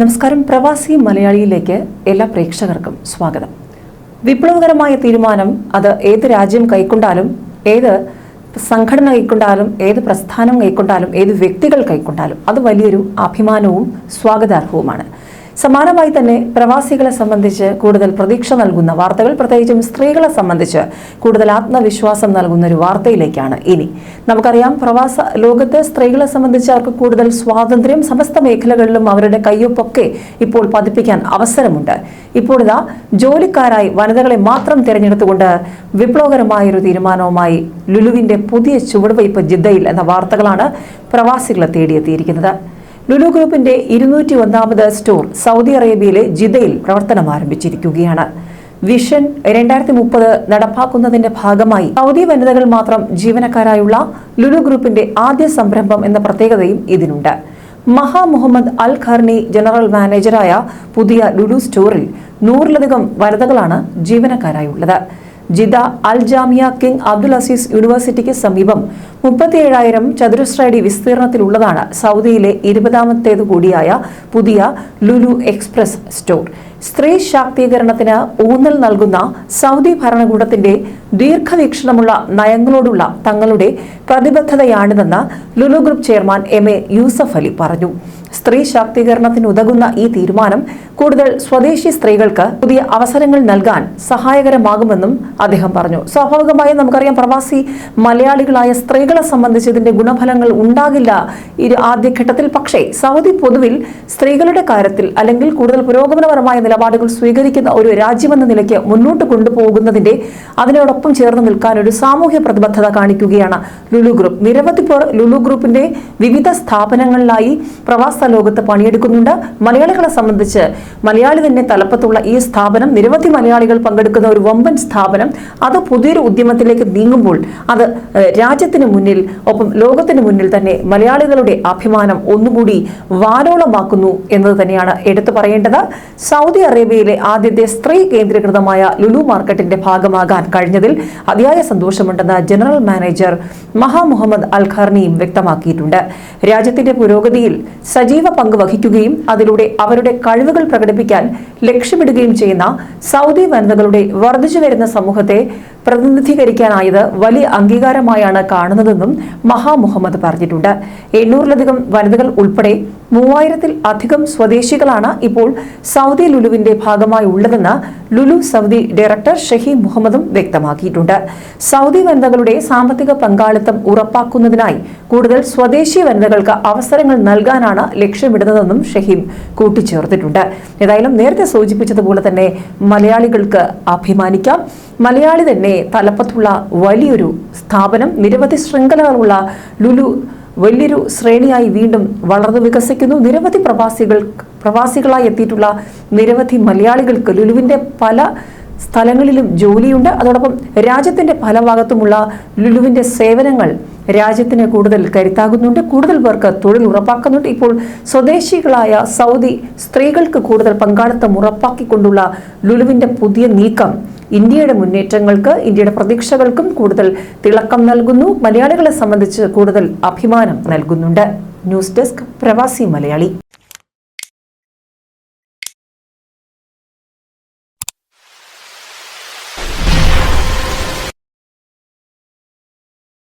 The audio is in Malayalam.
നമസ്കാരം. പ്രവാസി മലയാളിയിലേക്ക് എല്ലാ പ്രേക്ഷകർക്കും സ്വാഗതം. വിപ്ലവകരമായ തീരുമാനം അത് ഏത് രാജ്യം കൈക്കൊണ്ടാലും ഏത് സംഘടന കൈക്കൊണ്ടാലും ഏത് പ്രസ്ഥാനം കൈക്കൊണ്ടാലും ഏത് വ്യക്തികൾ കൈക്കൊണ്ടാലും അത് വലിയൊരു അഭിമാനവും സ്വാഗതാർഹവുമാണ്. സമാനമായി തന്നെ പ്രവാസികളെ സംബന്ധിച്ച് കൂടുതൽ പ്രതീക്ഷ നൽകുന്ന വാർത്തകൾ പ്രത്യേകിച്ചും സ്ത്രീകളെ സംബന്ധിച്ച് കൂടുതൽ ആത്മവിശ്വാസം നൽകുന്ന ഒരു വാർത്തയിലേക്കാണ് ഇനി. നമുക്കറിയാം പ്രവാസ ലോകത്ത് സ്ത്രീകളെ സംബന്ധിച്ച് അവർക്ക് കൂടുതൽ സ്വാതന്ത്ര്യം സമസ്ത മേഖലകളിലും അവരുടെ കയ്യൊപ്പൊക്കെ ഇപ്പോൾ പതിപ്പിക്കാൻ അവസരമുണ്ട്. ഇപ്പോൾ ഇതാ ജോലിക്കാരായി വനിതകളെ മാത്രം തിരഞ്ഞെടുത്തുകൊണ്ട് വിപ്ലവകരമായ ഒരു തീരുമാനവുമായി ലുലുവിന്റെ പുതിയ ചുവടുവയ്പ് ജിദ്ദയിൽ എന്ന വാർത്തകളാണ് പ്രവാസികളെ തേടിയെത്തിയിരിക്കുന്നത്. ലുലു ഗ്രൂപ്പിന്റെ ഇരുന്നൂറ്റി ഒന്നാമത് സ്റ്റോർ സൗദി അറേബ്യയിലെ ജിദയിൽ പ്രവർത്തനം ആരംഭിച്ചിരിക്കുകയാണ്. വിഷൻ രണ്ടായിരത്തി മുപ്പത് നടപ്പാക്കുന്നതിന്റെ ഭാഗമായി സൗദി വനിതകൾ മാത്രം ജീവനക്കാരായുള്ള ലുലു ഗ്രൂപ്പിന്റെ ആദ്യ സംരംഭം എന്ന പ്രത്യേകതയും ഇതിനുണ്ട്. മഹാ മുഹമ്മദ് അൽ ഖർണി ജനറൽ മാനേജറായ പുതിയ ലുലു സ്റ്റോറിൽ നൂറിലധികം വനിതകളാണ് ജീവനക്കാരായുള്ളത്. Jeddah Al Jamia King Abdul Aziz യൂണിവേഴ്സിറ്റിക്ക് സമീപം മുപ്പത്തിയേഴായിരം ചതുരശ്ര അടി വിസ്തീർണത്തിലുള്ളതാണ് സൗദിയിലെ ഇരുപതാമത്തേത് കൂടിയായ പുതിയ ലുലു എക്സ്പ്രസ് സ്റ്റോർ. സ്ത്രീ ശാക്തീകരണത്തിന് ഊന്നൽ നൽകുന്ന സൗദി ഭരണകൂടത്തിന്റെ ദീർഘവീക്ഷണമുള്ള നയങ്ങളോടുള്ള തങ്ങളുടെ പ്രതിബദ്ധതയാണിതെന്ന് Lulu group chairman M A Yusuf Ali പറഞ്ഞു. സ്ത്രീ ശാക്തീകരണത്തിന് ഉതകുന്ന ഈ തീരുമാനം കൂടുതൽ സ്വദേശി സ്ത്രീകൾക്ക് പുതിയ അവസരങ്ങൾ നൽകാൻ സഹായകരമാകുമെന്നും അദ്ദേഹം പറഞ്ഞു. സ്വാഭാവികമായും നമുക്കറിയാം പ്രവാസി മലയാളികളായ സ്ത്രീകളെ സംബന്ധിച്ച് ഇതിന്റെ ഗുണഫലങ്ങൾ ഉണ്ടാകില്ല ഇരു ആദ്യഘട്ടത്തിൽ. പക്ഷേ സൗദി പൊതുവിൽ സ്ത്രീകളുടെ കാര്യത്തിൽ അല്ലെങ്കിൽ കൂടുതൽ പുരോഗമനപരമായ നിലപാടുകൾ സ്വീകരിക്കുന്ന ഒരു രാജ്യമെന്ന നിലയ്ക്ക് മുന്നോട്ട് കൊണ്ടുപോകുന്നതിന്റെ അതിനോടൊപ്പം ചേർന്ന് നിൽക്കാൻ ഒരു സാമൂഹ്യ പ്രതിബദ്ധത കാണിക്കുകയാണ് ലുലു ഗ്രൂപ്പ്. നിരവധി പേർ ലുലു ഗ്രൂപ്പിന്റെ വിവിധ സ്ഥാപനങ്ങളിലായി പ്രവാസ ലോകത്ത് പണിയെടുക്കുന്നുണ്ട്. മലയാളികളെ സംബന്ധിച്ച് മലയാളി തന്നെ തലപ്പത്തുള്ള ഈ സ്ഥാപനം നിരവധി മലയാളികൾ പങ്കെടുക്കുന്ന ഒരു വമ്പൻ സ്ഥാപനം അത് പുതിയൊരു ഉദ്യമത്തിലേക്ക് നീങ്ങുമ്പോൾ അത് രാജ്യത്തിന് മുന്നിൽ ഒപ്പം ലോകത്തിന് മുന്നിൽ തന്നെ മലയാളികളുടെ അഭിമാനം ഒന്നുകൂടി വാരോളമാക്കുന്നു എന്നത് തന്നെയാണ് എടുത്തു പറയേണ്ടത്. സൗദി അറേബ്യയിലെ ആദ്യത്തെ സ്ത്രീ കേന്ദ്രീകൃതമായ ലുലു മാർക്കറ്റിന്റെ ഭാഗമാകാൻ കഴിഞ്ഞതിൽ അതിയായ സന്തോഷമുണ്ടെന്ന് ജനറൽ മാനേജർ മഹാ മുഹമ്മദ് അൽഖാർണിയും വ്യക്തമാക്കിയിട്ടുണ്ട്. രാജ്യത്തിന്റെ പുരോഗതിയിൽ സജീവ പങ്ക് വഹിക്കുകയും അതിലൂടെ അവരുടെ കഴിവുകൾ പ്രകടിപ്പിക്കാൻ ലക്ഷ്യമിടുകയും ചെയ്യുന്ന സൗദി വനിതകളുടെ വർദ്ധിച്ചു വരുന്ന സമൂഹത്തെ പ്രതിനിധീകരിക്കാനായത് വലിയ അംഗീകാരമായാണ് കാണുന്നതെന്നും മഹാ മുഹമ്മദ് പറഞ്ഞിട്ടുണ്ട്. എണ്ണൂറിലധികം വനിതകൾ ഉൾപ്പെടെ മൂവായിരത്തിൽ അധികം സ്വദേശികളാണ് ഇപ്പോൾ സൗദി ലുലുവിന്റെ ഭാഗമായി ഉള്ളതെന്ന് ലുലു സൗദി ഡയറക്ടർ ഷഹീം മുഹമ്മദും വ്യക്തമാക്കിയിട്ടുണ്ട്. സൗദി വനിതകളുടെ സാമ്പത്തിക പങ്കാളിത്തം ഉറപ്പാക്കുന്നതിനായി കൂടുതൽ സ്വദേശി വനിതകൾക്ക് അവസരങ്ങൾ നൽകാനാണ് ലക്ഷ്യമിടുന്നതെന്നും ഷഹീം കൂട്ടിച്ചേർത്തിട്ടുണ്ട്. ഏതായാലും നേരത്തെ സൂചിപ്പിച്ചതുപോലെ തന്നെ മലയാളികൾക്ക് അഭിമാനിക്കാം. മലയാളി തന്നെ തലപ്പത്തുള്ള വലിയൊരു സ്ഥാപനം നിരവധി ശൃംഖലകളുള്ള ലുലു വലിയൊരു ശ്രേണിയായി വീണ്ടും വളർന്നു വികസിക്കുന്നു. നിരവധി പ്രവാസികൾ പ്രവാസികളായി എത്തിയിട്ടുള്ള നിരവധി മലയാളികൾക്ക് ലുലുവിന്റെ പല സ്ഥലങ്ങളിലും ജോലിയുണ്ട്. അതോടൊപ്പം രാജ്യത്തിന്റെ പല ഭാഗത്തുമുള്ള ലുലുവിന്റെ സേവനങ്ങൾ രാജ്യത്തിന് കൂടുതൽ കരുത്താകുന്നുണ്ട്. കൂടുതൽ പേർക്ക് തൊഴിൽ ഉറപ്പാക്കുന്നുണ്ട്. ഇപ്പോൾ സ്വദേശികളായ സൗദി സ്ത്രീകൾക്ക് കൂടുതൽ പങ്കാളിത്തം ഉറപ്പാക്കിക്കൊണ്ടുള്ള ലുലുവിന്റെ പുതിയ നീക്കം ഇന്ത്യയുടെ മുന്നേറ്റങ്ങൾക്ക് ഇന്ത്യയുടെ പ്രതീക്ഷകൾക്കും കൂടുതൽ തിളക്കം നൽകുന്നു. മലയാളികളെ സംബന്ധിച്ച് കൂടുതൽ അഭിമാനം നൽകുന്നുണ്ട്. ന്യൂസ് ഡെസ്ക് പ്രവാസി മലയാളി.